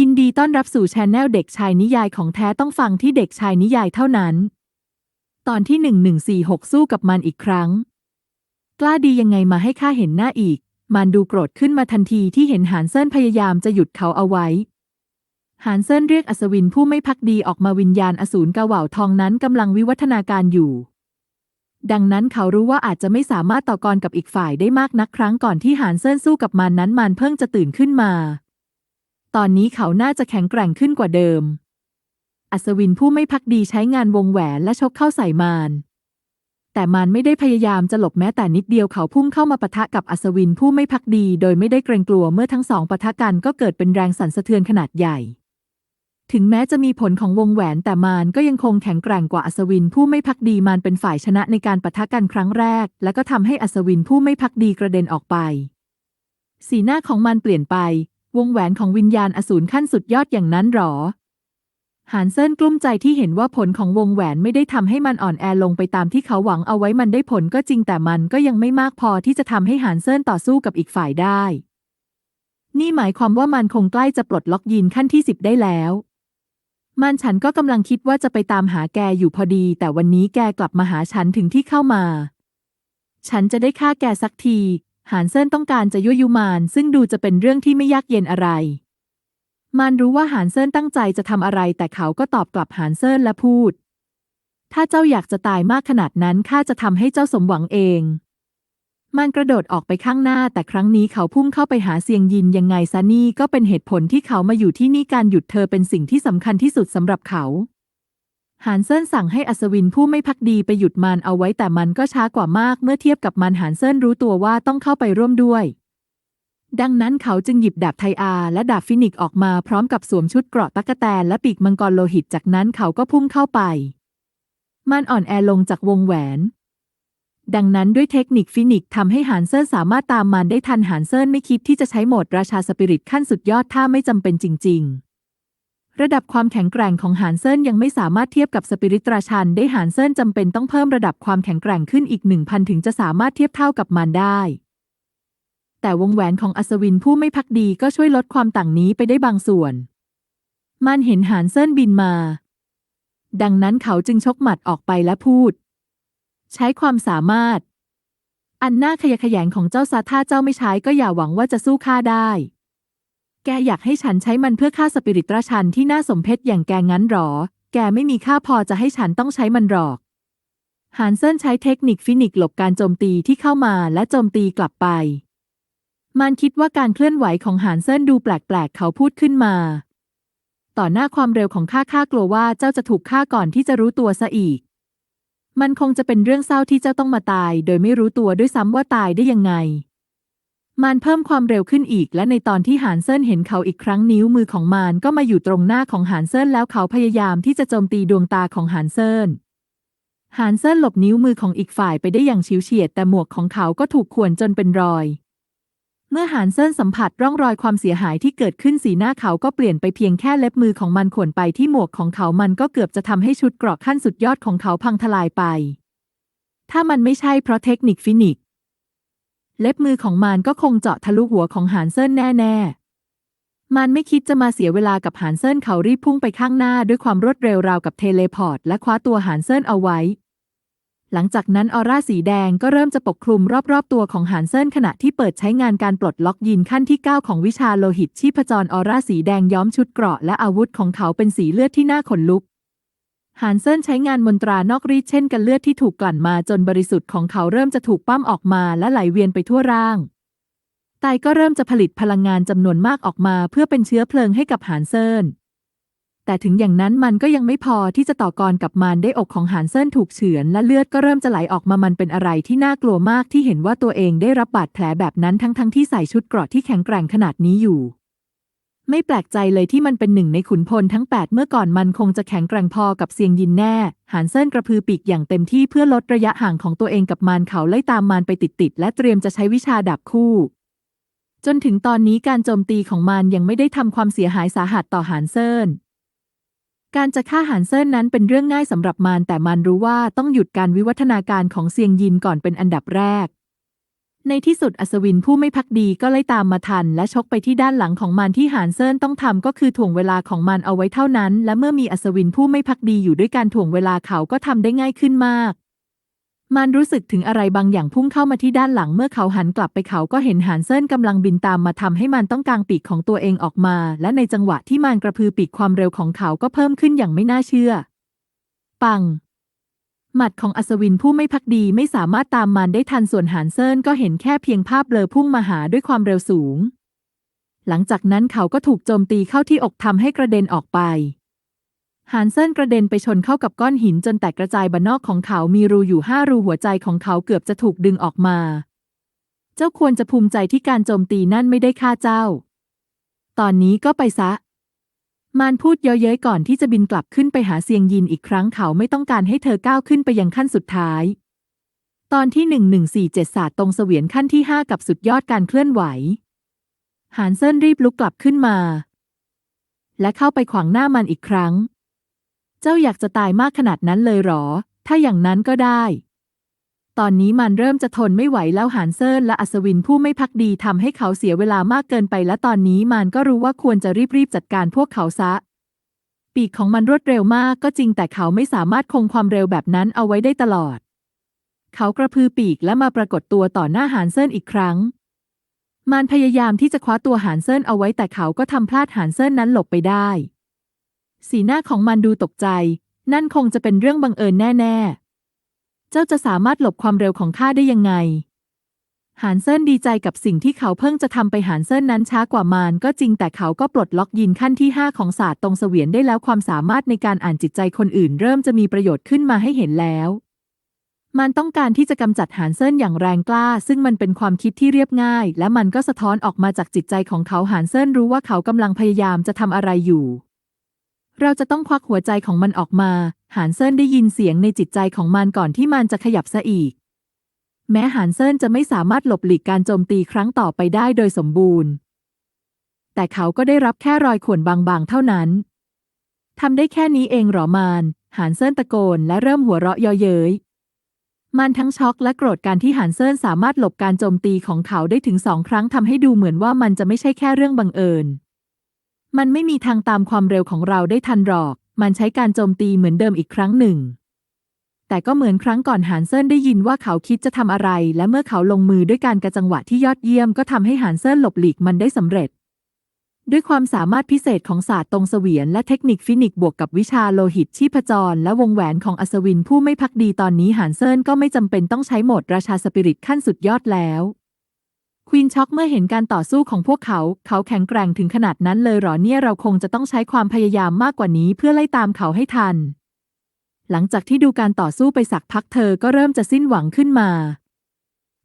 ยินดีต้อนรับสู่ช anel เด็กชายนิยายของแท้ต้องฟังที่เด็กชายนิยายเท่านั้น ตอนที่1146สู้กับมันอีกครั้ง กล้าดียังไงมาให้ข้าเห็นหน้าอีก มันดูโกรธขึ้นมาทันทีที่เห็นหานเซินพยายามจะหยุดเขาเอาไว้ หานเซินเรียกอัศวินผู้ไม่พักดีออกมาวิญญาณอสูรกะเหว่าทองนั้นกำลังวิวัฒนาการอยู่ ดังนั้นเขารู้ว่าอาจจะไม่สามารถต่อกรกับอีกฝ่ายได้มากนักครั้งก่อนที่หานเซินสู้กับมันนั้นมันเพิ่งจะตื่นขึ้นมา ตอนนี้เขาน่าจะแข็งแกร่งขึ้นกว่าเดิม อัศวินผู้ไม่พักดีใช้งานวงแหวนและชกเข้าใส่มารแต่มารไม่ได้พยายามจะหลบแม้แต่นิดเดียวเขาพุ่งเข้ามาปะทะกับอัศวินผู้ไม่พักดีโดยไม่ได้เกรงกลัวเมื่อทั้งสองปะทะกันก็เกิดเป็นแรงสั่นสะเทือนขนาดใหญ่ ถึงแม้จะมีผลของวงแหวนแต่มารก็ยังคงแข็งแกร่งกว่าอัศวินผู้ไม่พักดีมารเป็นฝ่ายชนะในการปะทะกันครั้งแรก และก็ทำให้อัศวินผู้ไม่พักดีกระเด็นออกไป สีหน้าของมันเปลี่ยนไป วงแหวนของวิญญาณอสูรขั้นสุดยอดอย่างนั้นหรอหานเซินกลุ้มใจที่เห็นว่าผลของวงแหวนไม่ได้ทำให้มันอ่อนแอลงไปตามที่เขาหวังเอาไว้มันได้ผลก็จริงแต่มันก็ยังไม่มากพอที่จะทำให้หานเซินต่อสู้กับอีกฝ่ายได้ นี่หมายความว่ามันคงใกล้จะปลดล็อกยีนขั้นที่สิบได้แล้ว มันฉันก็กำลังคิดว่าจะไปตามหาแกอยู่พอดี แต่วันนี้แกกลับมาหาฉันถึงที่เข้ามา ฉันจะได้ฆ่าแกสักที หานเซินต้องการจะยั่วยุมานซึ่งดูจะเป็นเรื่องที่ไม่ยากเย็นอะไร มานรู้ว่าหานเซินตั้งใจจะทำอะไร แต่เขาก็ตอบกลับหานเซินและพูด ถ้าเจ้าอยากจะตายมากขนาดนั้นข้าจะทำให้เจ้าสมหวังเอง มันกระโดดออกไปข้างหน้า แต่ครั้งนี้เขาพุ่งเข้าไปหาเซียงยินยังไงซะนี่ก็เป็นเหตุผลที่เขามาอยู่ที่นี่การหยุดเธอเป็นสิ่งที่สำคัญที่สุดสำหรับเขา หานเซินสั่งให้อัศวินผู้ไม่พักดีไปหยุดมันเอาไว้แต่มันก็ช้ากว่ามากเมื่อเทียบกับมันหานเซินรู้ตัวว่าต้องเข้าไปร่วมด้วย ดังนั้นเขาจึงหยิบดาบไทอาและดาบฟินิกออกมาพร้อมกับสวมชุดเกราะตั๊กแตนและปีกมังกรโลหิตจากนั้นเขาก็พุ่งเข้าไป มันอ่อนแอลงจากวงแหวน ดังนั้นด้วยเทคนิคฟินิกทำให้หานเซินสามารถตามมันได้ทันหานเซินไม่คิดที่จะใช้โหมดราชาสปิริตขั้นสุดยอดถ้าไม่จำเป็นจริง ๆ ระดับความแข็งแกร่งของหานเซินยังไม่สามารถเทียบกับสปิริตราชันได้หานเซินจำเป็นต้องเพิ่มระดับความแข็งแกร่งขึ้นอีกหนึ่งพันถึงจะสามารถเทียบเท่ากับมันได้ แต่วงแหวนของอัศวินผู้ไม่พักดีก็ช่วยลดความต่างนี้ไปได้บางส่วน มันเห็นหานเซินบินมา ดังนั้นเขาจึงชกหมัดออกไปและพูด ใช้ความสามารถ อันน่าขยะแขยงของเจ้าซาถ้าเจ้าไม่ใช้ก็อย่าหวังว่าจะสู้ข้าได้ แกอยากให้ฉันใช้มันเพื่อฆ่าสปิริตราชันที่น่าสมเพชอย่างแกงั้นหรอ แกไม่มีค่าพอจะให้ฉันต้องใช้มันหรอกหานเซินใช้เทคนิคฟินิกหลบการโจมตีที่เข้ามาและโจมตีกลับไป มันคิดว่าการเคลื่อนไหวของหานเซินดูแปลกๆ เขาพูดขึ้นมา ต่อหน้าความเร็วของข้าข้ากลัวว่าเจ้าจะถูกฆ่าก่อนที่จะรู้ตัวซะอีก มันคงจะเป็นเรื่องเศร้าที่เจ้าต้องมาตาย โดยไม่รู้ตัวด้วยซ้ำว่าตายได้ยังไง มันเพิ่มความเร็วขึ้นอีก และในตอนที่หานเซินเห็นเขาอีกครั้งนิ้วมือของมานก็มาอยู่ตรงหน้าของหานเซินแล้วเขาพยายามที่จะโจมตีดวงตาของหานเซินหานเซินหลบนิ้วมือของอีกฝ่ายไปได้อย่างฉิวเฉียดแต่หมวกของเขาก็ถูกข่วนจนเป็นรอย เมื่อหานเซินสัมผัสร่องรอยความเสียหายที่เกิดขึ้นสีหน้าเขาก็เปลี่ยนไปเพียงแค่เล็บมือของมันข่วนไปที่หมวกของเขามันก็เกือบจะทำให้ชุดเกราะขั้นสุดยอดของเขาพังทลายไป ถ้ามันไม่ใช่เพราะเทคนิคฟินิก เล็บมือของมันก็คงเจาะทะลุหัวของหานเซินแน่ๆ มันไม่คิดจะมาเสียเวลากับหานเซินเขารีบพุ่งไปข้างหน้าด้วยความรวดเร็วราวกับเทเลพอร์ต และคว้าตัวหานเซินเอาไว้ หลังจากนั้นออร่าสีแดงก็เริ่มจะปกคลุมรอบๆตัวของหานเซินขณะที่เปิดใช้งานการปลดล็อกยีนขั้นที่ 9 ของวิชาโลหิตชีพจรออร่าสีแดงย้อมชุดเกราะและอาวุธของเขาเป็นสีเลือดที่น่าขนลุก หานเซินใช้งานมนตรานอกรีดเช่นกันเลือดที่ถูกกลั่นมาจนบริสุทธิ์ของเขาเริ่มจะถูกปั้มออกมาและไหลเวียนไปทั่วร่างไตก็เริ่มจะผลิตพลังงานจำนวนมากออกมาเพื่อเป็นเชื้อเพลิงให้กับหานเซินแต่ถึงอย่างนั้นมันก็ยังไม่พอที่จะต่อกรกับมันได้อกของหานเซินถูกเฉือนและเลือดก็เริ่มจะไหลออกมามันเป็นอะไรที่น่ากลัวมากที่เห็นว่าตัวเองได้รับบาดแผลแบบนั้นทั้งๆทที่ใส่ชุดเกราะที่แข็งแกร่งขนาดนี้อยู่ ไม่แปลกใจเลยที่มันเป็นหนึ่งในขุนพลทั้ง 8 เมื่อก่อนมันคงจะแข็งแกร่งพอกับเซียงยินแน่ หานเซินกระพือปีกอย่างเต็มที่เพื่อลดระยะห่างของตัวเองกับมันเขาไล่ตามมันไปติดๆและเตรียมจะใช้วิชาดาบคู่ จนถึงตอนนี้การโจมตีของมันยังไม่ได้ทำความเสียหายสาหัสต่อหานเซินการจะฆ่าหานเซินนั้นเป็นเรื่องง่ายสำหรับมันแต่มันรู้ว่าต้องหยุดการวิวัฒนาการของเซียงยินก่อนเป็นอันดับแรก ในที่สุดอัศวินผู้ไม่พักดีก็ไล่ตามมาทัน และชกไปที่ด้านหลังของมันที่หานเซินต้องทำก็คือถ่วงเวลาของมันเอาไว้เท่านั้น และเมื่อมีอัศวินผู้ไม่พักดีอยู่ด้วยการถ่วงเวลาเขาก็ทำได้ง่ายขึ้นมาก มันรู้สึกถึงอะไรบางอย่างพุ่งเข้ามาที่ด้านหลังเมื่อเขาหันกลับไปเขาก็เห็นหานเซินกำลังบินตามมาทำให้มันต้องกางปีกของตัวเองออกมา และในจังหวะที่มันกระพือปีกความเร็วของเขาก็เพิ่มขึ้นอย่างไม่น่าเชื่อ ปัง หมัดของอัศวินผู้ไม่พักดีไม่สามารถตามมันได้ทันส่วนหานเซินก็เห็นแค่เพียงภาพเบลอพุ่งมาหาด้วยความเร็วสูง หลังจากนั้นเขาก็ถูกโจมตีเข้าที่อกทำให้กระเด็นออกไปหานเซินกระเด็นไปชนเข้ากับก้อนหินจนแตกกระจายบนนอกของเขามีรูอยู่ห้ารูหัวใจของเขาเกือบจะถูกดึงออกมา เจ้าควรจะภูมิใจที่การโจมตีนั่นไม่ได้ฆ่าเจ้า ตอนนี้ก็ไปซะ มารพูดเย้ยๆก่อนที่จะบินกลับขึ้นไปหาเซียงยินอีกครั้งเขาไม่ต้องการให้เธอก้าวขึ้นไปยังขั้นสุดท้าย ตอนที่หนึ่งหนึ่งสี่เจ็ดศาสตร์ตรงเสวียนขั้นที่ห้ากับสุดยอดการเคลื่อนไหว หานเซินรีบลุกกลับขึ้นมา และเข้าไปขวางหน้ามันอีกครั้ง เจ้าอยากจะตายมากขนาดนั้นเลยหรอ ถ้าอย่างนั้นก็ได้ ตอนนี้มันเริ่มจะทนไม่ไหวแล้วหานเซินและอัศวินผู้ไม่พักดีทำให้เขาเสียเวลามากเกินไปและตอนนี้มันก็รู้ว่าควรจะรีบๆจัดการพวกเขาซะ ปีกของมันรวดเร็วมากก็จริงแต่เขาไม่สามารถคงความเร็วแบบนั้นเอาไว้ได้ตลอด เขากระพือปีกและมาปรากฏตัวต่อหน้าหานเซินอีกครั้ง มันพยายามที่จะคว้าตัวหานเซินเอาไว้แต่เขาก็ทำพลาดหานเซินนั้นหลบไปได้ สีหน้าของมันดูตกใจ นั่นคงจะเป็นเรื่องบังเอิญแน่ ๆ เจ้าจะสามารถหลบความเร็วของข้าได้ยังไง หานเซินดีใจกับสิ่งที่เขาเพิ่งจะทำไปหานเซินนั้นช้ากว่ามารก็จริงแต่เขาก็ปลดล็อกยินขั้นที่ 5 ของศาสตร์ตรงเสวียนได้แล้วความสามารถในการอ่านจิตใจคนอื่น เริ่มจะมีประโยชน์ขึ้นมาให้เห็นแล้วมันต้องการที่จะกำจัดหานเซินอย่างแรงกล้า ซึ่งมันเป็นความคิดที่เรียบง่าย และมันก็สะท้อนออกมาจากจิตใจของเขาหานเซินรู้ว่าเขากำลังพยายามจะทำอะไรอยู่ เราจะต้องควักหัวใจของมันออกมาหานเซินได้ยินเสียงในจิตใจของมันก่อนที่มันจะขยับซะอีก แม้หานเซินจะไม่สามารถหลบหลีกการโจมตีครั้งต่อไปได้โดยสมบูรณ์ แต่เขาก็ได้รับแค่รอยข่วนบางๆ เท่านั้นทำได้แค่นี้เองหรอมานหานเซินตะโกนและเริ่มหัวเราะเยาะเย้ยมันทั้งช็อกและโกรธการที่หานเซินสามารถหลบการโจมตีของเขาได้ถึงสองครั้งทำให้ดูเหมือนว่ามันจะไม่ใช่แค่เรื่องบังเอิญ มันไม่มีทางตามความเร็วของเราได้ทันหรอก มันใช้การโจมตีเหมือนเดิมอีกครั้งหนึ่ง แต่ก็เหมือนครั้งก่อนหานเซินได้ยินว่าเขาคิดจะทำอะไร และเมื่อเขาลงมือด้วยการกระจังหวะที่ยอดเยี่ยมก็ทำให้หานเซินหลบหลีกมันได้สำเร็จ ด้วยความสามารถพิเศษของศาสตร์ตรงเสวียนและเทคนิคฟินิกบวกกับวิชาโลหิตชีพจร และวงแหวนของอัศวินผู้ไม่พักดีตอนนี้หานเซินก็ไม่จำเป็นต้องใช้โหมดราชาสปิริตขั้นสุดยอดแล้ว วีนช็อกเมื่อเห็นการต่อสู้ของพวกเขา เขาแข็งแกร่งถึงขนาดนั้นเลยหรอเนี่ยเราคงจะต้องใช้ความพยายามมากกว่านี้เพื่อไล่ตามเขาให้ทัน หลังจากที่ดูการต่อสู้ไปสักพักเธอก็เริ่มจะสิ้นหวังขึ้นมา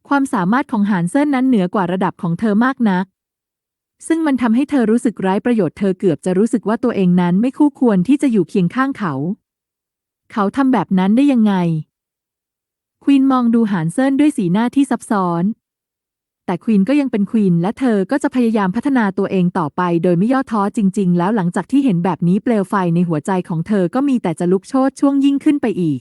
ความสามารถของหานเซินนั้นเหนือกว่าระดับของเธอมากนัก ซึ่งมันทำให้เธอรู้สึกไร้ประโยชน์เธอเกือบจะรู้สึกว่าตัวเองนั้นไม่คู่ควรที่จะอยู่เคียงข้างเขา เขาทำแบบนั้นได้ยังไงควีนมองดูหานเซินด้วยสีหน้าที่ซับซ้อน แต่ควีนก็ยังเป็นควีนและเธอก็จะพยายามพัฒนาตัวเองต่อไป โดยไม่ย่อท้อจริง ๆ แล้วหลังจากที่เห็นแบบนี้เปลวไฟในหัวใจของเธอก็มีแต่จะลุกโชนช่วงยิ่งขึ้นไปอีก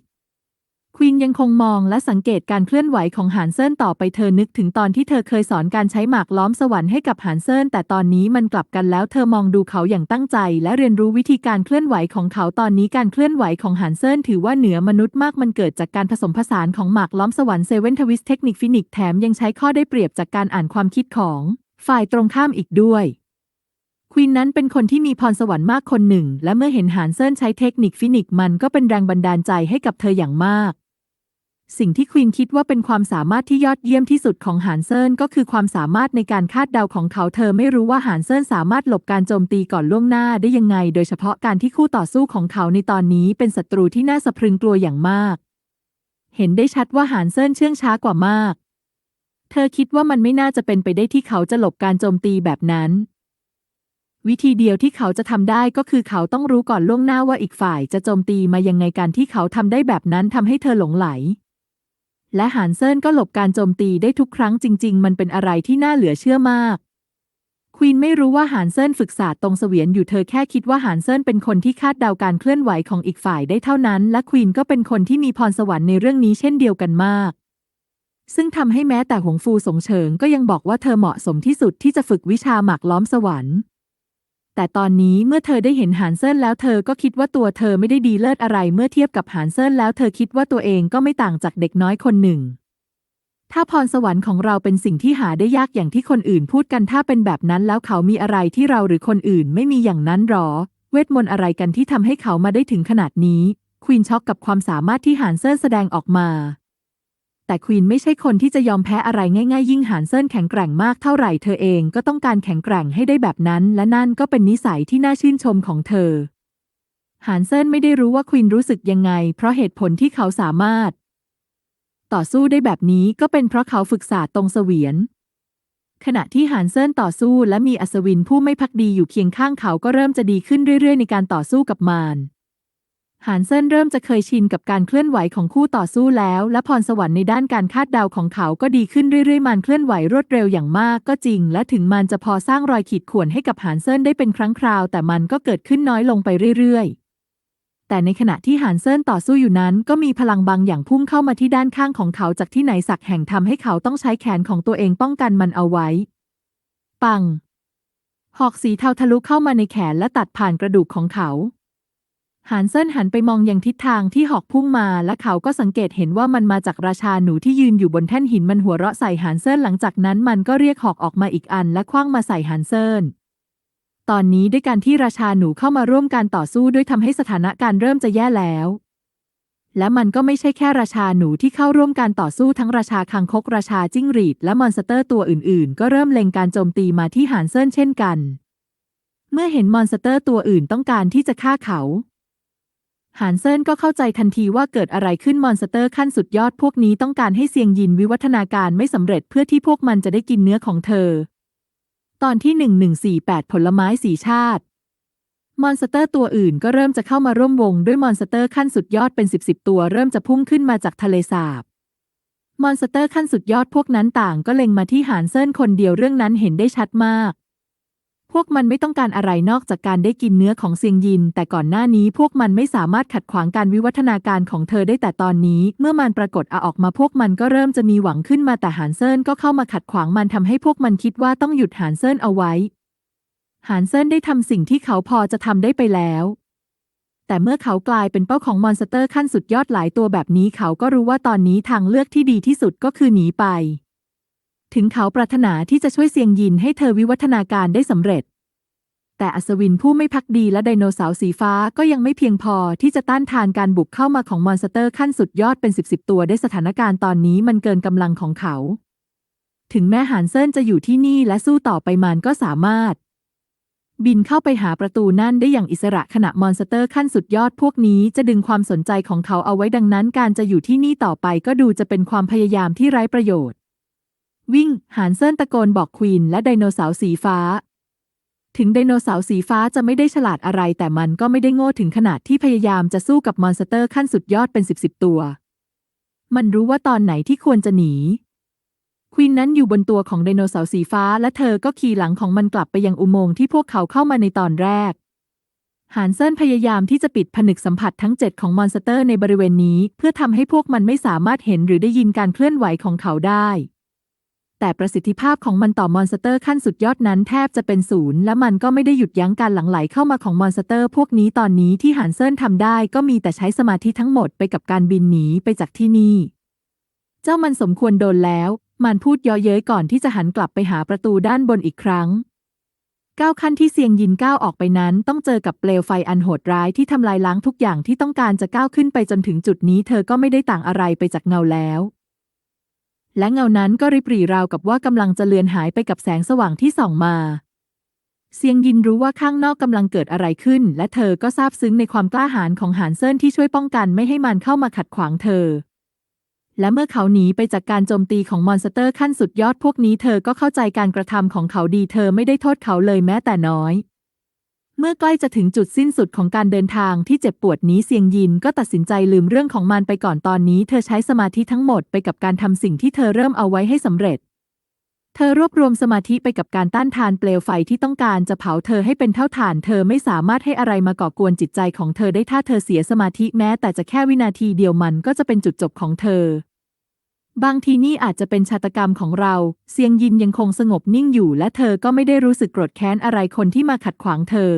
ควีนยังคงมองและสังเกตการเคลื่อนไหวของหานเซินต่อไปเธอนึกถึงตอนที่เธอเคยสอนการใช้หมากล้อมสวรรค์ให้กับหานเซินแต่ตอนนี้มันกลับกันแล้วเธอมองดูเขาอย่างตั้งใจ และเรียนรู้วิธีการเคลื่อนไหวของเขาตอนนี้การเคลื่อนไหวของหานเซินถือว่าเหนือมนุษย์มากมันเกิดจากการผสมผสานของหมากล้อมสวรรค์เซเว่นทวิสเทคนิคฟินิกแถมยังใช้ข้อได้เปรียบจากการอ่านความคิดของ ฝ่ายตรงข้ามอีกด้วยควีนนั้นเป็นคนที่มีพรสวรรค์มากคนหนึ่ง และเมื่อเห็นหานเซินใช้เทคนิคฟินิกมันก็เป็นแรงบันดาลใจให้กับเธออย่างมาก สิ่งที่ควีนคิดว่าเป็นความสามารถที่ยอดเยี่ยมที่สุดของหานเซินก็คือความสามารถในการคาดเดาของเขาเธอไม่รู้ว่าหานเซินสามารถหลบการโจมตีก่อนล่วงหน้าได้ยังไง โดยเฉพาะการที่คู่ต่อสู้ของเขาในตอนนี้เป็นศัตรูที่น่าสะพรึงกลัวอย่างมาก เห็นได้ชัดว่าหานเซินเชื่องช้ากว่ามาก เธอคิดว่ามันไม่น่าจะเป็นไปได้ที่เขาจะหลบการโจมตีแบบนั้น วิธีเดียวที่เขาจะทำได้ก็คือเขาต้องรู้ก่อนล่วงหน้าว่าอีกฝ่ายจะโจมตีมายังไงการที่เขาทำได้แบบนั้นทำให้เธอหลงไหล และหานเซินก็หลบการโจมตีได้ทุกครั้งจริง ๆ มันเป็นอะไรที่น่าเหลือเชื่อมาก ควีนไม่รู้ว่าหานเซินฝึกศาสตร์ตรงเสวียนอยู่เธอแค่คิดว่าหานเซินเป็นคนที่คาดเดาการเคลื่อนไหวของอีกฝ่ายได้เท่านั้น และควีนก็เป็นคนที่มีพรสวรรค์ในเรื่องนี้เช่นเดียวกันมาก ซึ่งทำให้แม้แต่หงฟูสงเฉิงก็ยังบอกว่าเธอเหมาะสมที่สุดที่จะฝึกวิชาหมากล้อมสวรรค์ แต่ตอนนี้เมื่อเธอได้เห็นหานเซินแล้วเธอก็คิดว่าตัวเธอไม่ได้ดีเลิศอะไรเมื่อเทียบกับหานเซินแล้วเธอคิดว่าตัวเองก็ไม่ต่างจากเด็กน้อยคนหนึ่ง ถ้าพรสวรรค์ของเราเป็นสิ่งที่หาได้ยากอย่างที่คนอื่นพูดกันถ้าเป็นแบบนั้นแล้วเขามีอะไรที่เราหรือคนอื่นไม่มีอย่างนั้นหรอ เวทมนต์อะไรกันที่ทำให้เขามาได้ถึงขนาดนี้ควีนช็อกกับความสามารถที่หานเซินแสดงออกมา แต่ควีนไม่ใช่คนที่จะยอมแพ้อะไรง่ายๆ ยิ่งหานเซินแข็งแกร่งมากเท่าไหร่เธอเองก็ต้องการแข็งแกร่งให้ได้แบบนั้น และนั่นก็เป็นนิสัยที่น่าชื่นชมของเธอ หานเซินไม่ได้รู้ว่าควีนรู้สึกยังไง เพราะเหตุผลที่เขาสามารถ ต่อสู้ได้แบบนี้ก็เป็นเพราะเขาฝึกศาสตร์ตรงเสวียนขณะที่หานเซินต่อสู้และมีอัศวินผู้ไม่พักดีอยู่เคียงข้างเขาก็เริ่มจะดีขึ้นเรื่อยๆ ในการต่อสู้กับมาร หานเซินเริ่มจะเคยชินกับการเคลื่อนไหวของคู่ต่อสู้แล้ว และพรสวรรค์ในด้านการคาดเดาของเขาก็ดีขึ้นเรื่อยๆ มันเคลื่อนไหวรวดเร็วอย่างมากก็จริง และถึงมันจะพอสร้างรอยขีดข่วนให้กับหานเซินได้เป็นครั้งคราว แต่มันก็เกิดขึ้นน้อยลงไปเรื่อยๆ แต่ในขณะที่หานเซินต่อสู้อยู่นั้น ก็มีพลังบางอย่างพุ่งเข้ามาที่ด้านข้างของเขาจากที่ไหนสักแห่งทำให้เขาต้องใช้แขนของตัวเองป้องกันมันเอาไว้ ปัง หอกสีเทาทะลุเข้ามาในแขนและตัดผ่านกระดูกของเขา หานเซินหันไปมองยังทิศทางที่หอกพุ่งมา และเขาก็สังเกตเห็นว่ามันมาจากราชาหนูที่ยืนอยู่บนแท่นหินมันหัวเราะใส่หานเซินหลังจากนั้นมันก็เรียกหอกออกมาอีกอัน และคว้างมาใส่หานเซินตอนนี้ด้วยการที่ราชาหนูเข้ามาร่วมการต่อสู้ด้วยทำให้สถานการณ์เริ่มจะแย่แล้ว และมันก็ไม่ใช่แค่ราชาหนูที่เข้าร่วมการต่อสู้ทั้งราชาคังคกราชาจิ้งหรีด และมอนสเตอร์ตัวอื่น ๆ ก็เริ่มเล็งการโจมตีมาที่หานเซินเช่นกัน เมื่อเห็นมอนสเตอร์ตัวอื่นต้องการที่จะฆ่าเขา หานเซินก็เข้าใจทันทีว่าเกิดอะไรขึ้นมอนสเตอร์ขั้นสุดยอดพวกนี้ต้องการให้เซียงยินวิวัฒนาการไม่สำเร็จเพื่อที่พวกมันจะได้กินเนื้อของเธอ ตอนที่ 1148 ผลไม้สีชาติ มอนสเตอร์ตัวอื่นก็เริ่มจะเข้ามาร่วมวงด้วยมอนสเตอร์ขั้นสุดยอดเป็นสิบสิบตัวเริ่มจะพุ่งขึ้นมาจากทะเลสาบมอนสเตอร์ขั้นสุดยอดพวกนั้นต่างก็เล็งมาที่หานเซินคนเดียวเรื่องนั้นเห็นได้ชัดมาก พวกมันไม่ต้องการอะไรนอกจากการได้กินเนื้อของเซียงยิน แต่ก่อนหน้านี้พวกมันไม่สามารถขัดขวางการวิวัฒนาการของเธอได้แต่ตอนนี้ เมื่อมันปรากฏอาออกมาพวกมันก็เริ่มจะมีหวังขึ้นมาแต่หานเซินก็เข้ามาขัดขวางมันทำให้พวกมันคิดว่าต้องหยุดหานเซินเอาไว้ หานเซินได้ทำสิ่งที่เขาพอจะทำได้ไปแล้วแต่เมื่อเขากลายเป็นเป้าของมอนสเตอร์ขั้นสุดยอดหลายตัวแบบนี้เขาก็รู้ว่าตอนนี้ทางเลือกที่ดีที่สุดก็คือหนีไป ถึงเขาปรารถนาที่จะช่วยเซียงยินให้เธอวิวัฒนาการได้สำเร็จ แต่อัศวินผู้ไม่พักดีและไดโนเสาร์สีฟ้าก็ยังไม่เพียงพอที่จะต้านทานการบุกเข้ามาของมอนสเตอร์ขั้นสุดยอดเป็นสิบสิบตัวได้สถานการณ์ตอนนี้มันเกินกำลังของเขา ถึงแม้หานเซินจะอยู่ที่นี่และสู้ต่อไปมันก็สามารถ บินเข้าไปหาประตูนั่นได้อย่างอิสระขณะมอนสเตอร์ขั้นสุดยอดพวกนี้จะดึงความสนใจของเขาเอาไว้ดังนั้น การจะอยู่ที่นี่ต่อไปก็ดูจะเป็นความพยายามที่ไร้ประโยชน์ วิ่ง หานเซินตะโกนบอกควีนและไดโนเสาร์สีฟ้า ถึงไดโนเสาร์สีฟ้าจะไม่ได้ฉลาดอะไร แต่มันก็ไม่ได้โง่ถึงขนาดที่พยายามจะสู้กับมอนสเตอร์ขั้นสุดยอดเป็นสิบสิบตัว มันรู้ว่าตอนไหนที่ควรจะหนีควีนนั้นอยู่บนตัวของไดโนเสาร์สีฟ้า และเธอก็ขี่หลังของมันกลับไปยังอุโมงค์ที่พวกเขาเข้ามาในตอนแรกหานเซินพยายามที่จะปิดผนึกสัมผัสทั้งเจ็ดของมอนสเตอร์ในบริเวณนี้ เพื่อทำให้พวกมันไม่สามารถเห็นหรือได้ยินการเคลื่อนไหวของเขาได้ แต่ประสิทธิภาพของมันต่อมอนสเตอร์ขั้นสุดยอดนั้นแทบจะเป็นศูนย์และมันก็ไม่ได้หยุดยั้งการหลั่งไหลเข้ามาของมอนสเตอร์ พวกนี้ตอนนี้ที่หานเซินทำได้ก็มีแต่ใช้สมาธิทั้งหมดไปกับการบินหนีไปจากที่นี่ เจ้ามันสมควรโดนแล้ว มันพูดย่อเย้ยก่อนที่จะหันกลับไปหาประตูด้านบนอีกครั้งก้าวขั้นที่เซียงยินก้าวออกไปนั้น ต้องเจอกับเปลวไฟอันโหดร้ายที่ทำลายล้างทุกอย่างที่ต้องการจะก้าวขึ้นไปจนถึงจุดนี้ เธอก็ไม่ได้ต่างอะไรไปจากเงาแล้ว และเงานั้นก็ริบหรี่ราวกับว่ากำลังจะเลือนหายไปกับแสงสว่างที่ส่องมา เซียงยินรู้ว่าข้างนอกกำลังเกิดอะไรขึ้น และเธอก็ซาบซึ้งในความกล้าหาญของหานเซินที่ช่วยป้องกันไม่ให้มันเข้ามาขัดขวางเธอ และเมื่อเขาหนีไปจากการโจมตีของมอนสเตอร์ขั้นสุดยอดพวกนี้ เธอก็เข้าใจการกระทำของเขาดี เธอไม่ได้โทษเขาเลยแม้แต่น้อย เมื่อใกล้จะถึงจุดสิ้นสุดของการเดินทางที่เจ็บปวดนี้เซียงยินก็ตัดสินใจลืมเรื่องของมันไปก่อนตอนนี้ เธอใช้สมาธิทั้งหมดไปกับการทำสิ่งที่เธอเริ่มเอาไว้ให้สำเร็จ เธอรวบรวมสมาธิไปกับการต้านทานเปลวไฟที่ต้องการจะเผาเธอให้เป็นเท่าฐาน เธอไม่สามารถให้อะไรมาก่อกวนจิตใจของเธอได้ถ้าเธอเสียสมาธิแม้แต่จะแค่วินาทีเดียวมันก็จะเป็นจุดจบของเธอ บางทีนี่อาจจะเป็นชาตกรรมของเรา เซียงยินยังคงสงบนิ่งอยู่ และเธอก็ไม่ได้รู้สึกโกรธแค้นอะไรคนที่มาขัดขวางเธอ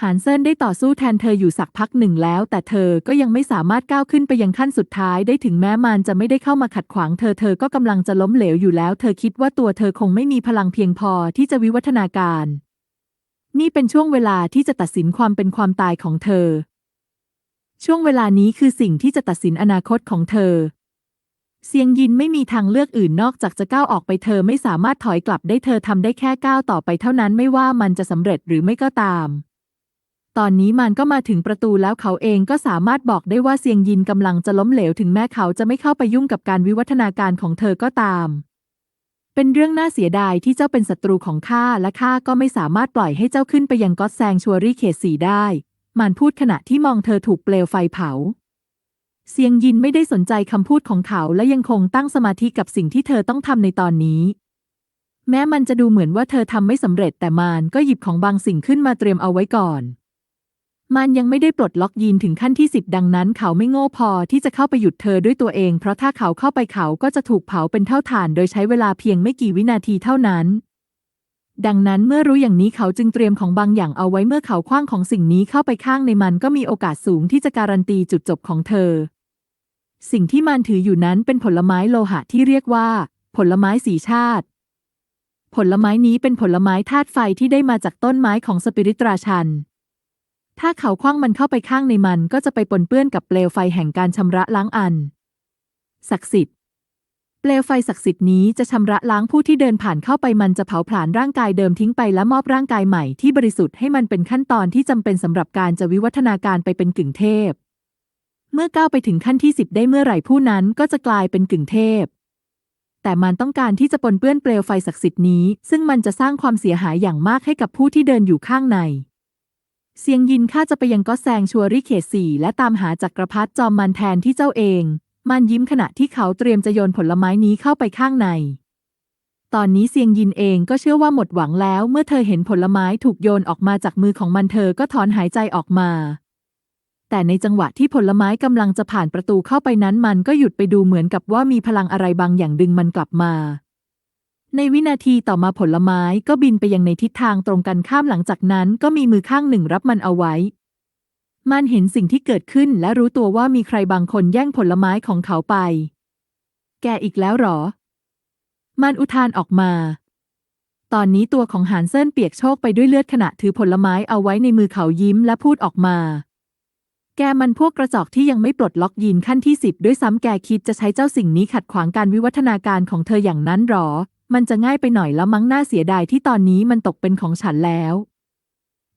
หานเซินได้ต่อสู้แทนเธออยู่สักพักหนึ่งแล้ว แต่เธอก็ยังไม่สามารถก้าวขึ้นไปยังขั้นสุดท้ายได้ถึงแม้มันจะไม่ได้เข้ามาขัดขวางเธอ เธอก็กำลังจะล้มเหลวอยู่แล้ว เธอคิดว่าตัวเธอคงไม่มีพลังเพียงพอที่จะวิวัฒนาการ นี่เป็นช่วงเวลาที่จะตัดสินความเป็นความตายของเธอ ช่วงเวลานี้คือสิ่งที่จะตัดสินอนาคตของเธอ เซียงยินไม่มีทางเลือกอื่นนอกจากจะก้าวออกไปเธอไม่สามารถถอยกลับได้เธอทำได้แค่ก้าวต่อไปเท่านั้นไม่ว่ามันจะสำเร็จหรือไม่ก็ตาม ตอนนี้มันก็มาถึงประตูแล้วเขาเองก็สามารถบอกได้ว่าเซียงยินกำลังจะล้มเหลวถึงแม้เขาจะไม่เข้าไปยุ่งกับการวิวัฒนาการของเธอก็ตาม เป็นเรื่องน่าเสียดายที่เจ้าเป็นศัตรูของข้าและข้าก็ไม่สามารถปล่อยให้เจ้าขึ้นไปยังก็อตแซงชัวรี่เขตสีได้ มันพูดขณะที่มองเธอถูกเปลวไฟเผา เซียงยินไม่ได้สนใจคำพูดของเขาและยังคงตั้งสมาธิกับสิ่งที่เธอต้องทำในตอนนี้ แม้มันจะดูเหมือนว่าเธอทำไม่สำเร็จแต่มานก็หยิบของบางสิ่งขึ้นมาเตรียมเอาไว้ก่อน มันยังไม่ได้ปลดล็อกยีนถึงขั้นที่สิบดังนั้น เขาไม่โง่พอที่จะเข้าไปหยุดเธอด้วยตัวเอง เพราะถ้าเขาเข้าไปเขาก็จะถูกเผาเป็นเท่าฐาน โดยใช้เวลาเพียงไม่กี่วินาทีเท่านั้น ดังนั้นเมื่อรู้อย่างนี้เขาจึงเตรียมของบางอย่างเอาไว้เมื่อเขาคว้างของสิ่งนี้เข้าไปข้างในมันก็มีโอกาสสูงที่จะการันตีจุดจบของเธอ สิ่งที่มันถืออยู่นั้นเป็นผลไม้โลหะที่เรียกว่า ผลไม้สีชาติ ผลไม้นี้เป็นผลไม้ธาตุไฟที่ได้มาจากต้นไม้ของสปิริตราชัน ถ้าเขาคว้างมันเข้าไปข้างในมันก็จะไปปนเปื้อนกับเปลวไฟแห่งการชำระล้างอัน ศักดิ์สิทธิ์ เปลวไฟศักดิ์สิทธิ์นี้จะชำระล้างผู้ที่เดินผ่านเข้าไปมันจะเผาผลาญร่างกายเดิมทิ้งไปและมอบร่างกายใหม่ที่บริสุทธิ์ให้มันเป็นขั้นตอนที่จำเป็นสำหรับการจะวิวัฒนาการไปเป็นกึ่งเทพ เมื่อก้าวไปถึงขั้นที่สิบได้เมื่อไหร่ผู้นั้นก็จะกลายเป็นกึ่งเทพ แต่มันต้องการที่จะปนเปื้อนเปลวไฟศักดิ์สิทธิ์นี้ ซึ่งมันจะสร้างความเสียหายอย่างมากให้กับผู้ที่เดินอยู่ข้างในเซียงยินข้าจะไปยังก็แซงชัวรี่เขตสี่และตามหาจักรพรรดิจอมมันแทนที่เจ้าเอง มันยิ้มขณะที่เขาเตรียมจะโยนผลไม้นี้เข้าไปข้างใน ตอนนี้เซียงยินเองก็เชื่อว่าหมดหวังแล้วเมื่อเธอเห็นผลไม้ถูกโยนออกมาจากมือของมันเธอก็ถอนหายใจออกมา แต่ในจังหวะที่ผลไม้กำลังจะผ่านประตูเข้าไปนั้นมันก็หยุดไปดูเหมือนกับว่ามีพลังอะไรบางอย่างดึงมันกลับมา ในวินาทีต่อมาผลไม้ก็บินไปยังในทิศทางตรงกันข้ามหลังจากนั้นก็มีมือข้างหนึ่งรับมันเอาไว้ มันเห็นสิ่งที่เกิดขึ้นและรู้ตัวว่ามีใครบางคนแย่งผลไม้ของเขาไป แกอีกแล้วหรอ มันอุทานออกมา ตอนนี้ตัวของหานเซินเปียกโชกไปด้วยเลือดขณะถือผลไม้เอาไว้ในมือเขายิ้มและพูดออกมา แกมันพวกกระจอกที่ยังไม่ปลดล็อกยีนขั้นที่สิบด้วยซ้ำแกคิดจะใช้เจ้าสิ่งนี้ขัดขวางการวิวัฒนาการของเธออย่างนั้นหรอ มันจะง่ายไปหน่อยแล้วมั้งน่าเสียดายที่ตอนนี้มันตกเป็นของฉันแล้ว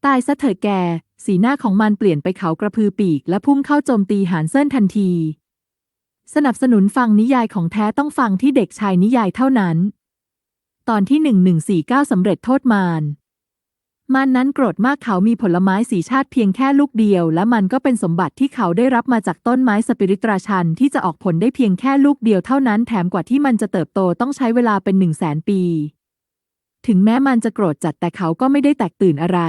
ตายซะเถอะแก สีหน้าของมันเปลี่ยนไปเขากระพือปีก และพุ่งเข้าโจมตีหานเซินทันที สนับสนุนฟังนิยายของแท้ต้องฟังที่เด็กชายนิยายเท่านั้น ตอนที่1149สำเร็จโทษมารมันนั้นโกรธมากเขามีผลไม้สีชาติเพียงแค่ลูกเดียว และมันก็เป็นสมบัติที่เขาได้รับมาจากต้นไม้สปิริตราชันที่จะออกผลได้เพียงแค่ลูกเดียวเท่านั้นแถมกว่าที่มันจะเติบโตต้องใช้เวลาเป็นหนึ่งแสนปี ถึงแม้มันจะโกรธจัดแต่เขาก็ไม่ได้แตกตื่นอะไร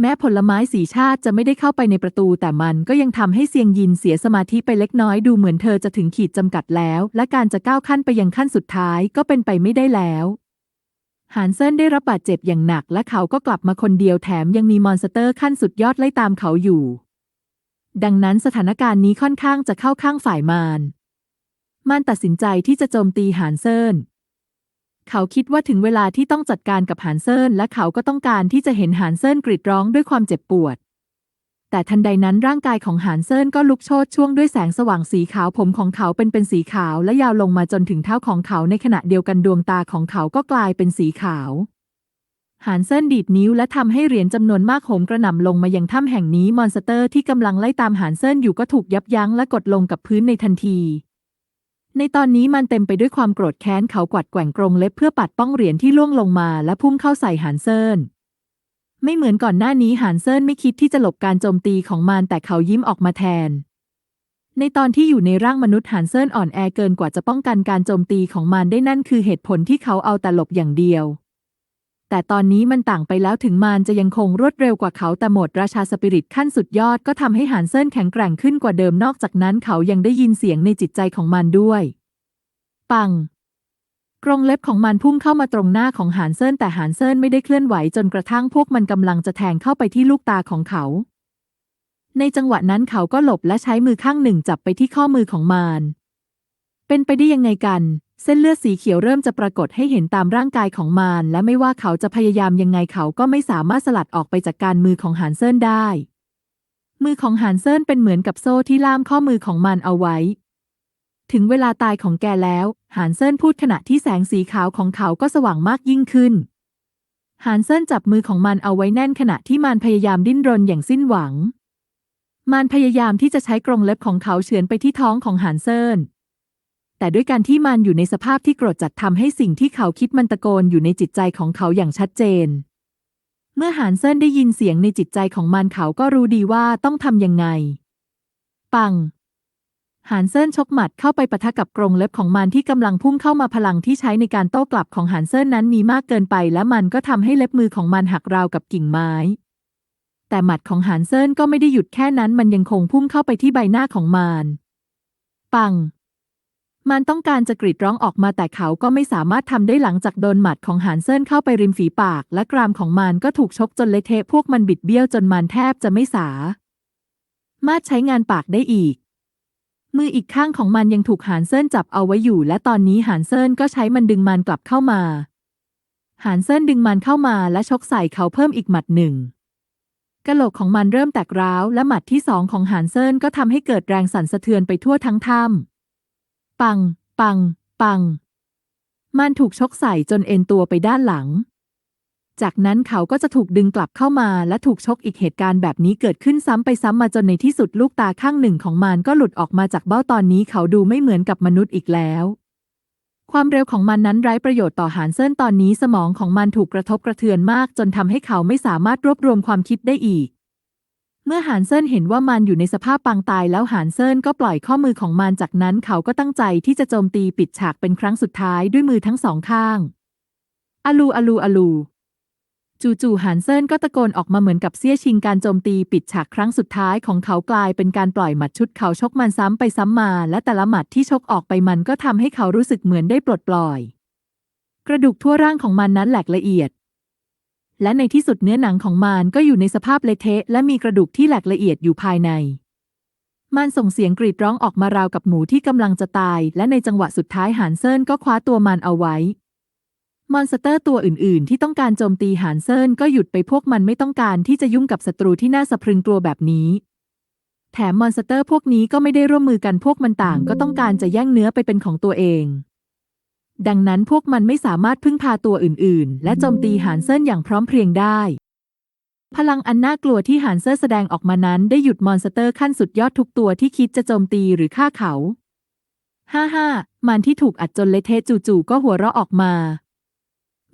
แม้ผลไม้สีชาติจะไม่ได้เข้าไปในประตู แต่มันก็ยังทำให้เซียงยินเสียสมาธิไปเล็กน้อยดูเหมือนเธอจะถึงขีดจำกัดแล้ว และการจะก้าวขั้นไปยังขั้นสุดท้ายก็เป็นไปไม่ได้แล้วหานเซินได้รับบาดเจ็บอย่างหนัก และเขาก็กลับมาคนเดียวแถมยังมีมอนสเตอร์ขั้นสุดยอดไล่ตามเขาอยู่ ดังนั้นสถานการณ์นี้ค่อนข้างจะเข้าข้างฝ่ายมารมานตัดสินใจที่จะโจมตีหานเซิน เขาคิดว่าถึงเวลาที่ต้องจัดการกับหานเซินและเขาก็ต้องการที่จะเห็นหานเซินกรีดร้องด้วยความเจ็บปวด แต่ทันใดนั้นร่างกายของหานเซินก็ลุกโชนช่วงด้วยแสงสว่างสีขาวผมของเขาเป็นเป็นสีขาวและยาวลงมาจนถึงเท้าของเขาในขณะเดียวกันดวงตาของเขาก็กลายเป็นสีขาวหานเซินดีดนิ้วและทำให้เหรียญจำนวนมากโหมกระหน่ำลงมายังถ้ำแห่งนี้มอนสเตอร์ที่กำลังไล่ตามหานเซินอยู่ก็ถูกยับยั้งและกดลงกับพื้นในทันที ในตอนนี้มันเต็มไปด้วยความโกรธแค้นเขากวัดแกว่งกรงเล็บเพื่อปัดป้องเหรียญที่ล่วงลงมาและพุ่งเข้าใส่หานเซินไม่เหมือนก่อนหน้านี้หานเซินไม่คิดที่จะหลบการโจมตีของมันแต่เขายิ้มออกมาแทน ในตอนที่อยู่ในร่างมนุษย์หานเซินอ่อนแอเกินกว่าจะป้องกันการโจมตีของมันได้นั่นคือเหตุผลที่เขาเอาแต่หลบอย่างเดียว แต่ตอนนี้มันต่างไปแล้วถึงมันจะยังคงรวดเร็วกว่าเขาแต่หมดราชาสปิริตขั้นสุดยอดก็ทำให้หานเซินแข็งแกร่งขึ้นกว่าเดิมนอกจากนั้นเขายังได้ยินเสียงในจิตใจของมันด้วย ปัง กรงเล็บของมันพุ่งเข้ามาตรงหน้าของหานเซินแต่หานเซินไม่ได้เคลื่อนไหวจนกระทั่งพวกมันกำลังจะแทงเข้าไปที่ลูกตาของเขา ในจังหวะนั้นเขาก็หลบและใช้มือข้างหนึ่งจับไปที่ข้อมือของมารเป็นไปได้ยังไงกัน เส้นเลือดสีเขียวเริ่มจะปรากฏให้เห็นตามร่างกายของมารและไม่ว่าเขาจะพยายามยังไงเขาก็ไม่สามารถสลัดออกไปจากการมือของหานเซินได้ มือของหานเซินเป็นเหมือนกับโซ่ที่ล่ามข้อมือของมันเอาไว้ ถึงเวลาตายของแกแล้ว หานเซินพูดขณะที่แสงสีขาวของเขาก็สว่างมากยิ่งขึ้น หานเซินจับมือของมันเอาไว้แน่นขณะที่มันพยายามดิ้นรนอย่างสิ้นหวังมันพยายามที่จะใช้กรงเล็บของเขาเฉือนไปที่ท้องของหานเซิน แต่ด้วยการที่มันอยู่ในสภาพที่โกรธจัดทำให้สิ่งที่เขาคิดมันตะโกนอยู่ในจิตใจของเขาอย่างชัดเจน เมื่อหานเซินได้ยินเสียงในจิตใจของมันเขาก็รู้ดีว่าต้องทำยังไง ปังหานเซินชกหมัดเข้าไปปะทะกับกรงเล็บของมันที่กำลังพุ่งเข้ามาพลังที่ใช้ในการโต้กลับของหานเซินนั้นมีมากเกินไป และมันก็ทำให้เล็บมือของมันหักราวกับกิ่งไม้ แต่หมัดของหานเซินก็ไม่ได้หยุดแค่นั้นมันยังคงพุ่งเข้าไปที่ใบหน้าของมารปัง มันต้องการจะกรีดร้องออกมาแต่เขาก็ไม่สามารถทำได้หลังจากโดนหมัดของหานเซินเข้าไปริมฝีปาก และกรามของมันก็ถูกชกจนเละเทะพวกมันบิดเบี้ยวจนมันแทบจะไม่สา มารถใช้งานปากได้อีก มืออีกข้างของมันยังถูกหานเซินจับเอาไว้อยู่ และตอนนี้หานเซินก็ใช้มันดึงมันกลับเข้ามา หานเซินดึงมันเข้ามาและชกใส่เขาเพิ่มอีกหมัดหนึ่งกะโหลกของมันเริ่มแตกร้าว และหมัดที่สองของหานเซินก็ทำให้เกิดแรงสั่นสะเทือนไปทั่วทั้งถ้ำ ปัง ปัง ปัง มันถูกชกใส่จนเอ็นตัวไปด้านหลัง จากนั้นเขาก็จะถูกดึงกลับเข้ามาและถูกชกอีกเหตุการณ์แบบนี้เกิดขึ้นซ้ำไปซ้ำมาจนในที่สุดลูกตาข้างหนึ่งของมันก็หลุดออกมาจากเบ้าตอนนี้เขาดูไม่เหมือนกับมนุษย์อีกแล้วความเร็วของมันนั้นไร้ประโยชน์ต่อหานเซินตอนนี้สมองของมันถูกกระทบกระเทือนมาก จนทำให้เขาไม่สามารถรวบรวมความคิดได้อีก เมื่อหานเซินเห็นว่ามันอยู่ในสภาพปางตายแล้วหานเซินก็ปล่อยข้อมือของมันจากนั้นเขาก็ตั้งใจที่จะโจมตีปิดฉากเป็นครั้งสุดท้ายด้วยมือทั้งสองข้างอลูอลูอลู จู่ๆหานเซินก็ตะโกนออกมาเหมือนกับเสี้ยชิงการโจมตีปิดฉากครั้งสุดท้ายของเขากลายเป็นการปล่อยหมัดชุดเขาชกมันซ้ำไปซ้ำมา และแต่ละหมัดที่ชกออกไปมันก็ทำให้เขารู้สึกเหมือนได้ปลดปล่อย กระดูกทั่วร่างของมันนั้นแหลกละเอียด และในที่สุดเนื้อหนังของมันก็อยู่ในสภาพเละเทะและมีกระดูกที่แหลกละเอียดอยู่ภายใน มันส่งเสียงกรีดร้องออกมาราวกับหมูที่กำลังจะตาย และในจังหวะสุดท้ายหานเซินก็คว้าตัวมันเอาไว้ มอนสเตอร์ตัวอื่น ๆ ที่ต้องการโจมตีหานเซินก็หยุดไปพวกมันไม่ต้องการที่จะยุ่งกับศัตรูที่น่าสะพรึงกลัวแบบนี้แถมมอนสเตอร์พวกนี้ก็ไม่ได้ร่วมมือกันพวกมันต่างก็ต้องการจะแย่งเนื้อไปเป็นของตัวเอง ดังนั้นพวกมันไม่สามารถพึ่งพาตัวอื่น ๆ และโจมตีหานเซินอย่างพร้อมเพรียงได้ พลังอันน่ากลัวที่หานเซอร์แสดงออกมานั้นได้หยุดมอนสเตอร์ขั้นสุดยอดทุกตัวที่คิดจะโจมตีหรือฆ่าเขาฮ่าฮ่ามันที่ถูกอัดจนเละเทะจู่ๆก็หัวเราะออกมา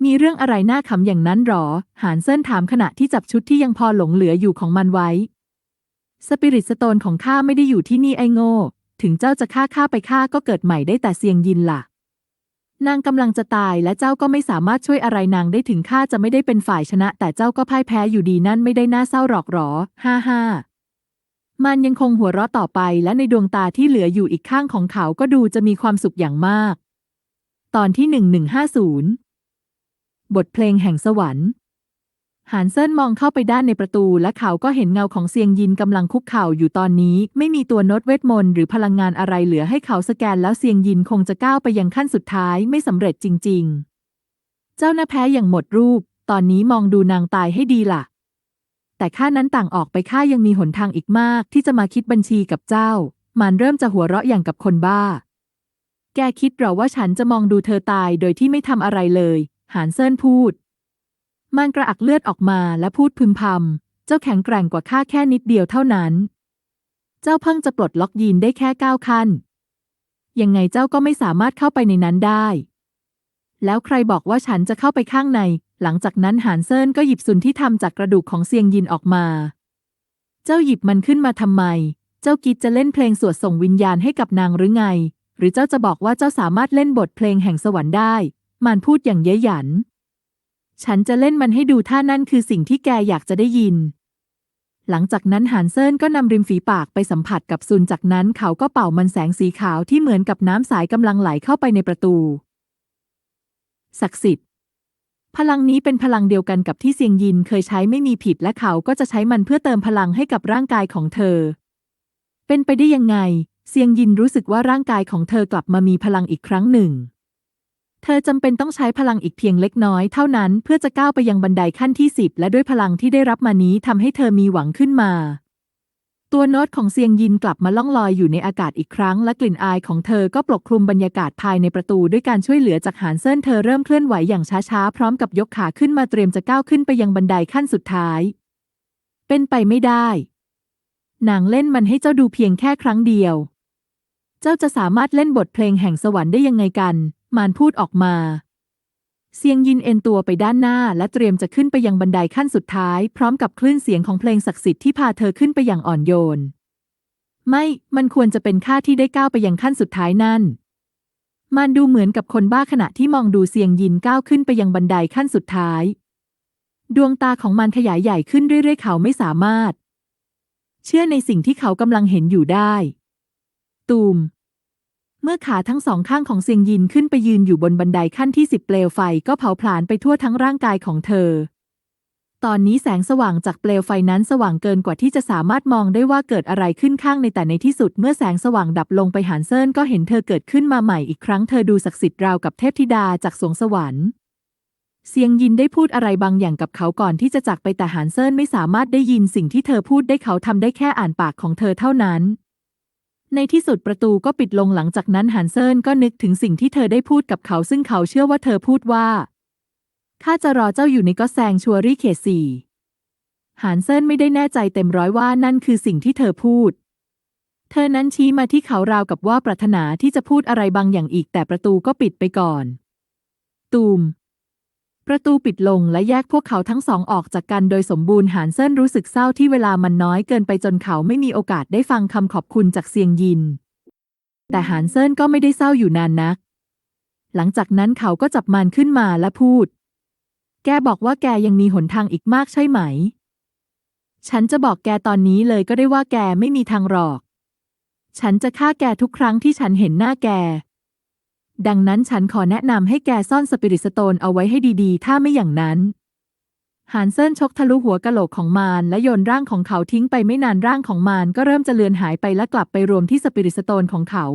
มีเรื่องอะไรน่าขำอย่างนั้นหรอ หานเซินถามขณะที่จับชุดที่ยังพอหลงเหลืออยู่ของมันไว้ สปิริตสโตนของข้าไม่ได้อยู่ที่นี่ไอ้โง่ ถึงเจ้าจะฆ่าข้าไปฆ่าก็เกิดใหม่ได้แต่เสียงยินล่ะ นางกำลังจะตายและเจ้าก็ไม่สามารถช่วยอะไรนางได้ถึงข้าจะไม่ได้เป็นฝ่ายชนะ แต่เจ้าก็พ่ายแพ้อยู่ดีนั่นไม่ได้น่าเศร้าหรอกหรอ ฮ่าฮ่ามันยังคงหัวเราะต่อไปและในดวงตาที่เหลืออยู่อีกข้างของเขาก็ดูจะมีความสุขอย่างมาก ตอนที่ 1150 บทเพลงแห่งสวรรค์ หานเซินมองเข้าไปด้านในประตู และเขาก็เห็นเงาของเซียงยินกำลังคุกเข่าอยู่ตอนนี้ ไม่มีตัวโน้ตเวทมนต์หรือพลังงานอะไรเหลือให้เขาสแกนแล้วเซียงยินคงจะก้าวไปยังขั้นสุดท้ายไม่สำเร็จจริง ๆ เจ้าหน้าแพ้อย่างหมดรูป ตอนนี้มองดูนางตายให้ดีล่ะ แต่ข้านั้นต่างออกไปข้ายังมีหนทางอีกมาก ที่จะมาคิดบัญชีกับเจ้า มันเริ่มจะหัวเราะอย่างกับคนบ้า แกคิดหรอว่าฉันจะมองดูเธอตายโดยที่ไม่ทำอะไรเลย หานเซินพูด มันกระอักเลือดออกมาและพูดพึมพำ เจ้าแข็งแกร่งกว่าข้าแค่นิดเดียวเท่านั้น เจ้าเพิ่งจะปลดล็อกยีนได้แค่ก้าวขั้น ยังไงเจ้าก็ไม่สามารถเข้าไปในนั้นได้ แล้วใครบอกว่าฉันจะเข้าไปข้างใน หลังจากนั้นหานเซินก็หยิบสุนที่ทำจากกระดูกของเซียงยินออกมา เจ้าหยิบมันขึ้นมาทำไม เจ้ากิจจะเล่นเพลงสวดส่งวิญญาณให้กับนางหรือไง หรือเจ้าจะบอกว่าเจ้าสามารถเล่นบทเพลงแห่งสวรรค์ได้ มันพูดอย่างเย้ยหยัน ฉันจะเล่นมันให้ดูท่านั่นคือสิ่งที่แกอยากจะได้ยิน หลังจากนั้นหานเซินก็นำริมฝีปากไปสัมผัสกับซุนจากนั้นเขาก็เป่ามันแสงสีขาวที่เหมือนกับน้ำสายกำลังไหลเข้าไปในประตู ศักดิ์สิทธิ์ พลังนี้เป็นพลังเดียวกันกับที่เซียงยินเคยใช้ไม่มีผิดและเขาก็จะใช้มันเพื่อเติมพลังให้กับร่างกายของเธอ เป็นไปได้ยังไง เซียงยินรู้สึกว่าร่างกายของเธอกลับมามีพลังอีกครั้งหนึ่ง เธอจำเป็นต้องใช้พลังอีกเพียงเล็กน้อยเท่านั้นเพื่อจะก้าวไปยังบันไดขั้นที่สิบและด้วยพลังที่ได้รับมานี้ทำให้เธอมีหวังขึ้นมา ตัวโน้ตของเซียงยินกลับมาล่องลอยอยู่ในอากาศอีกครั้ง และกลิ่นอายของเธอก็ปกคลุมบรรยากาศภายในประตูด้วยการช่วยเหลือจากหานเซินเธอเริ่มเคลื่อนไหวอย่างช้าๆพร้อมกับยกขาขึ้นมาเตรียมจะก้าวขึ้นไปยังบันไดขั้นสุดท้าย เป็นไปไม่ได้นางเล่นมันให้เจ้าดูเพียงแค่ครั้งเดียว เจ้าจะสามารถเล่นบทเพลงแห่งสวรรค์ได้ยังไงกัน มารพูดออกมาเซียงยินเอ็นตัวไปด้านหน้าและเตรียมจะขึ้นไปยังบันไดขั้นสุดท้าย พร้อมกับคลื่นเสียงของเพลงศักดิ์สิทธิ์ที่พาเธอขึ้นไปอย่างอ่อนโยน ไม่ มันควรจะเป็นข้าที่ได้ก้าวไปยังขั้นสุดท้ายนั่น มันดูเหมือนกับคนบ้าขณะที่มองดูเซียงยินก้าวขึ้นไปยังบันไดขั้นสุดท้าย ดวงตาของมันขยายใหญ่ขึ้นเรื่อยๆเขาไม่สามารถ เชื่อในสิ่งที่เขากำลังเห็นอยู่ได้ ตูม เมื่อขาทั้งสองข้างของเซียงยินขึ้นไปยืนอยู่บนบันไดขั้นที่สิบเปลวไฟก็เผาผลาญไปทั่วทั้งร่างกายของเธอ ตอนนี้แสงสว่างจากเปลวไฟนั้นสว่างเกินกว่าที่จะสามารถมองได้ว่าเกิดอะไรขึ้นข้างในแต่ในที่สุดเมื่อแสงสว่างดับลงไปหานเซินก็เห็นเธอเกิดขึ้นมาใหม่อีกครั้งเธอดูศักดิ์สิทธิ์ราวกับเทพธิดาจากสวงสวรรค์เซียงยินได้พูดอะไรบางอย่างกับเขาก่อนที่จะจากไปแต่หานเซินไม่สามารถได้ยินสิ่งที่เธอพูดได้เขาทำได้แค่อ่านปากของเธอเท่านั้น ในที่สุดประตูก็ปิดลงหลังจากนั้นหานเซินก็นึกถึงสิ่งที่เธอได้พูดกับเขา ซึ่งเขาเชื่อว่าเธอพูดว่าข้าจะรอเจ้าอยู่ในก็แซงชัวรี่เขตสี่หานเซินไม่ได้แน่ใจเต็มร้อยว่านั่นคือสิ่งที่เธอพูด เธอนั้นชี้มาที่เขาราวกับว่าปรารถนาที่จะพูดอะไรบางอย่างอีกแต่ประตูก็ปิดไปก่อน ตูม ประตูปิดลงและแยกพวกเขาทั้งสองออกจากกันโดยสมบูรณ์หานเซินรู้สึกเศร้าที่เวลามันน้อยเกินไปจนเขาไม่มีโอกาสได้ฟังคำขอบคุณจากเซียงยิน แต่หานเซินก็ไม่ได้เศร้าอยู่นานนัก หลังจากนั้นเขาก็จับมันขึ้นมาและพูด แกบอกว่าแกยังมีหนทางอีกมากใช่ไหม ฉันจะบอกแกตอนนี้เลยก็ได้ว่าแกไม่มีทางหรอก ฉันจะฆ่าแกทุกครั้งที่ฉันเห็นหน้าแก ดังนั้นฉันขอแนะนำให้แกซ่อนสปิริตสโตนเอาไว้ให้ดีๆ ถ้าไม่อย่างนั้นหานเซินชกทะลุหัวกะโหลกของมารและโยนร่างของเขาทิ้งไปไม่นานร่างของมารก็เริ่มจะเลือนหายไปและกลับไปรวมที่สปิริตสโตนของเขา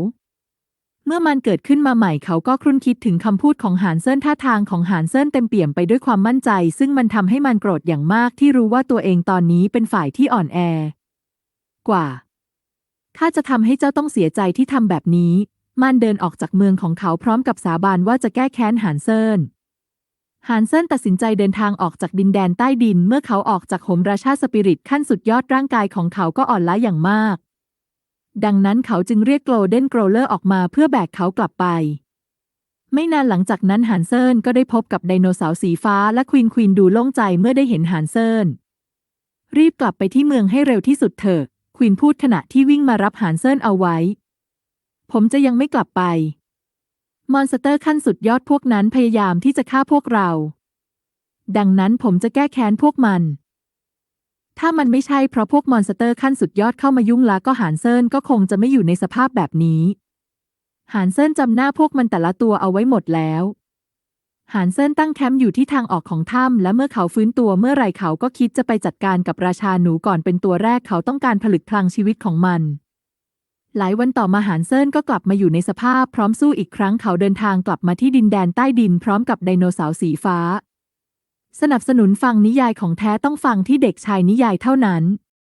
เมื่อมันเกิดขึ้นมาใหม่เขาก็ครุ่นคิดถึงคำพูดของหานเซินท่าทางของหานเซินเต็มเปี่ยมไปด้วยความมั่นใจ ซึ่งมันทำให้มันโกรธอย่างมากที่รู้ว่าตัวเองตอนนี้เป็นฝ่ายที่อ่อนแอกว่าข้าจะทำให้เจ้าต้องเสียใจที่ทำแบบนี้ มันเดินออกจากเมืองของเขาพร้อมกับสาบานว่าจะแก้แค้นหานเซินหานเซินตัดสินใจเดินทางออกจากดินแดนใต้ดิน เมื่อเขาออกจากโหมราชาสปิริตขั้นสุดยอดร่างกายของเขาก็อ่อนล้าอย่างมาก ดังนั้นเขาจึงเรียกโกลเด้นโกลเลอร์ออกมาเพื่อแบกเขากลับไป ไม่นานหลังจากนั้นหานเซินก็ได้พบกับไดโนเสาร์สีฟ้าและควีนควีนดูโล่งใจเมื่อได้เห็นหานเซินรีบกลับไปที่เมืองให้เร็วที่สุดเถอะควีนพูดขณะที่วิ่งมารับหานเซินเอาไว้ ผมจะยังไม่กลับไป มอนสเตอร์ขั้นสุดยอดพวกนั้นพยายามที่จะฆ่าพวกเรา ดังนั้นผมจะแก้แค้นพวกมัน ถ้ามันไม่ใช่เพราะพวกมอนสเตอร์ขั้นสุดยอดเข้ามายุ่งละก็หานเซินก็คงจะไม่อยู่ในสภาพแบบนี้หานเซินจำหน้าพวกมันแต่ละตัวเอาไว้หมดแล้วหานเซินตั้งแคมป์อยู่ที่ทางออกของถ้ำและเมื่อเขาฟื้นตัวเมื่อไรเขาก็คิดจะไปจัดการกับราชาหนูก่อนเป็นตัวแรกเขาต้องการผลึกพลังชีวิตของมัน หลายวันต่อมาหานเซินก็กลับมาอยู่ในสภาพพร้อมสู้อีกครั้งเขาเดินทางกลับมาที่ดินแดนใต้ดินพร้อมกับไดโนเสาร์สีฟ้า สนับสนุนฟังนิยายของแท้ต้องฟังที่เด็กชายนิยายเท่านั้น